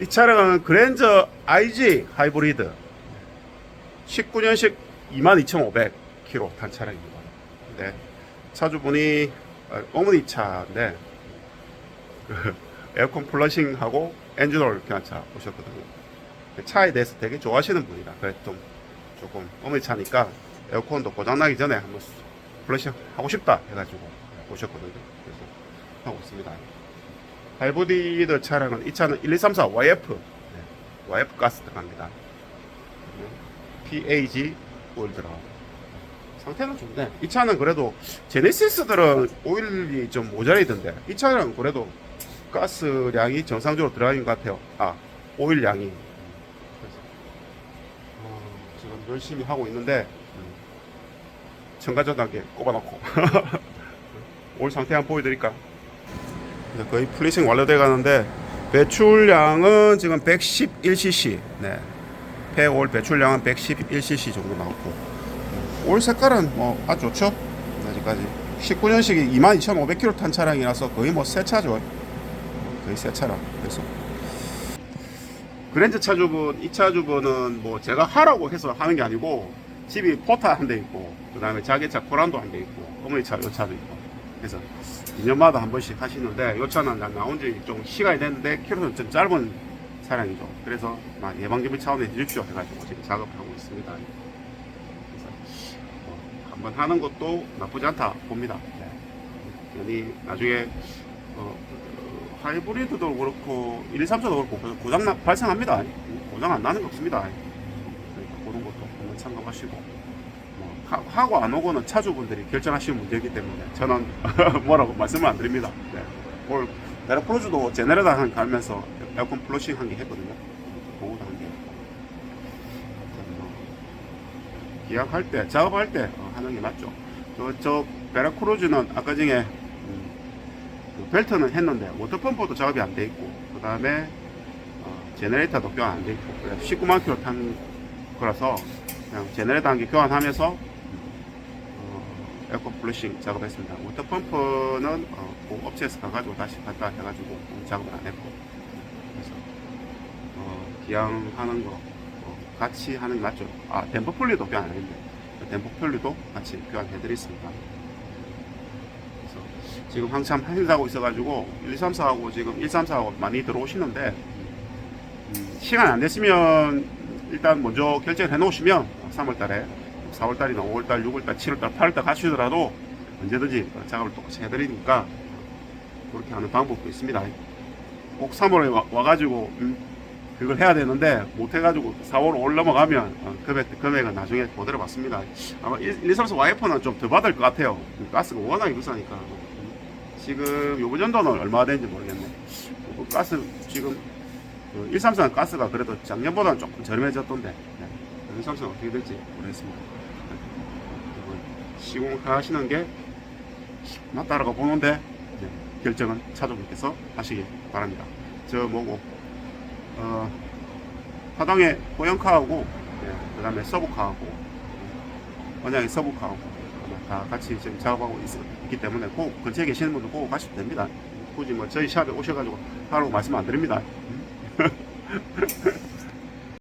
이 차량은 그랜저 IG 하이브리드 19년식 22,500km 탄 차량입니다. 네. 차주분이 어, 어머니 차인데 그 에어컨 플러싱하고 엔진오일 교환 차 오셨거든요. 그 차에 대해서 되게 좋아하시는 분이라 그래 좀 조금 어머니 차니까 에어컨도 고장나기 전에 한번 플러싱 하고 싶다 해가지고 오셨거든요. 그래서 하고 있습니다. 하이브리드 차량은 이 차는 1234 YF 네, YF 가스 들어갑니다. PAG 들어가고 상태는 좋네. 이 차는 그래도 제네시스들은 오일이 좀 모자라던데 이 차는 그래도 가스량이 정상적으로 들어가는 것 같아요. 아 오일 양이. 그래서 어, 지금 열심히 하고 있는데 음, 첨가전 단계 꼽아놓고 오일 상태 한번 보여드릴까? 거의 플리싱 완료돼 가는데 배출량은 지금 111cc. 네. 폐올 배출량은 111cc 정도 나왔고 올 색깔은 뭐 아주 좋죠. 아직까지 19년식이 22,500km 탄 차량이라서 거의 뭐 새 차죠. 거의 새 차라. 그래서 그랜저 차주분, 이 차주분은 뭐 제가 하라고 해서 하는 게 아니고 집이 포타 한 대 있고 그 다음에 자기 차 코란도 한 대 있고 어머니 차, 요 차도 있고 그래서 2년마다 한 번씩 하시는데 요 차는 나- 나온 지 좀 시간이 됐는데 키로는 좀 짧은 차량이죠. 그래서 막 예방접의 차원에 해주십시오 해가지고 지금 작업하고 있습니다. 그래서 뭐 한번 하는 것도 나쁘지 않다 봅니다. 네. 괜히 나중에 어, 어, 하이브리드도 그렇고 123차도 그렇고 고- 고장 나, 발생합니다. 고장 안 나는 거 없습니다. 그러니까 그런 것도 한번 참고하시고 뭐 하, 하고 안 오고는 차주분들이 결정하시는 문제이기 때문에 저는 뭐라고 말씀을 안 드립니다. 네. 오늘 메라프로즈도 제네레다 한 가면서 에어컨 플러싱 한게 했거든요. 그거도 한 게. 뭐 기약할 때, 작업할 때 어, 하는 게 맞죠. 저, 저 베라크루즈는 아까 전에 음, 그 벨트는 했는데 워터펌프도 작업이 안 돼 있고 그 다음에 어, 제네레이터도 교환 안 돼 있고 그래서 19만 킬로 탄 거라서 그냥 제네레이터 한 개 교환하면서 어, 에어컨 플러싱 작업했습니다. 워터 펌프는 어, 그 업체에서 가가지고 다시 갖다 해가지고 작업을 안 했고 그래서 어, 기양하는 거 어, 같이 하는 게 맞죠. 아 댐퍼 풀리도 교환 안 했는데 댐퍼 풀리도 같이 교환해드렸습니다. 그래서 지금 한참 행사하고 있어가지고 1, 2, 3, 4하고 지금 1, 3, 4하고 많이 들어오시는데 음, 시간 안 됐으면 일단 먼저 결제를 해놓으시면 3월달에 4월달이나 5월달, 6월달, 7월달, 8월달 가시더라도 언제든지 작업을 똑같이 해드리니까 그렇게 하는 방법도 있습니다. 꼭 3월에 와, 와가지고 음, 그걸 해야 되는데 못 해가지고 4월 5월 넘어가면 어, 금액, 금액은 나중에 보도록 받습니다. 아마 1, 2, 3, 4 와이퍼는 좀 더 받을 것 같아요. 가스가 워낙에 비싸니까. 지금 요번 연도는 얼마 되는지 모르겠네. 그 가스 지금 1, 3, 4 가스가 그래도 작년보다는 조금 저렴해졌던데 네. 1, 3, 4 어떻게 될지 모르겠습니다. 시공하시는 게 맞다라고 보는데 네. 결정은 차주분께서 하시기 바랍니다. 저 뭐고 어, 화당에 고영카하고 예, 그다음에 서브카하고 예, 언양의 서브카하고 다 같이 지금 작업하고 있, 기 때문에 꼭 근처에 계시는 분들 꼭 가셔도 됩니다. 굳이 뭐 저희 샵에 오셔가지고 하라고 말씀 안 드립니다.